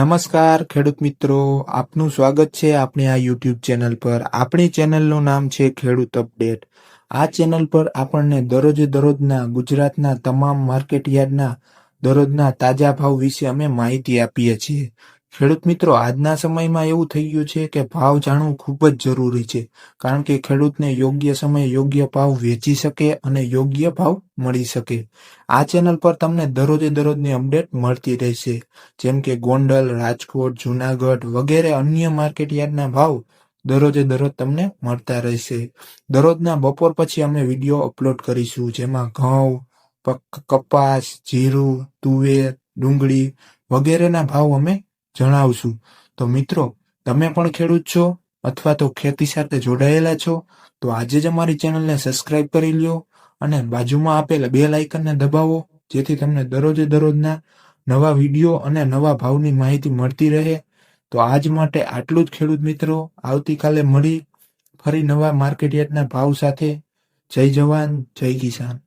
નમસ્કાર, ખેડૂત મિત્રો. આપનું સ્વાગત છે આપણી આ યુટ્યુબ ચેનલ પર. આપણી ચેનલનું નામ છે ખેડૂત અપડેટ. આ ચેનલ પર આપણને દરરોજે દરરોજના ગુજરાતના તમામ માર્કેટ યાર્ડના દરરોજના તાજા ભાવ વિશે અમે માહિતી આપીએ છીએ. ખેડૂત મિત્રો, આજના સમયમાં એવું થઈ ગયું છે કે ભાવ જાણવું ખૂબ જ જરૂરી છે. કારણ કે ખેડૂતને યોગ્ય સમયે યોગ્ય ભાવ વેચી શકે અને યોગ્ય ભાવ મળી શકે. આ ચેનલ પર તમને દરરોજે દરરોજની અપડેટ મળતી રહેશે. જેમ કે ગોંડલ, રાજકોટ, જુનાગઢ વગેરે અન્ય માર્કેટ યાર્ડના ભાવ દરરોજે દરરોજ તમને મળતા રહેશે. દરરોજના બપોર પછી અમે વીડિયો અપલોડ કરીશું, જેમાં ઘઉં કપાસ, જીરું, તુવેર, ડુંગળી વગેરેના ભાવ અમે જણાવશું. તો મિત્રો, તમે પણ ખેડૂત છો અથવા તો ખેતી સાથે જોડાયેલા છો, તો આજે જ અમારી ચેનલને સબસ્ક્રાઇબ કરી લ્યો અને બાજુમાં આપેલા બે લાઇકનને દબાવો, જેથી તમને દરરોજે દરરોજના નવા વીડિયો અને નવા ભાવની માહિતી મળતી રહે. તો આજ માટે આટલું જ ખેડૂત મિત્રો, આવતીકાલે મળી ફરી નવા માર્કેટ યાર્ડના ભાવ સાથે. જય જવાન, જય કિસાન.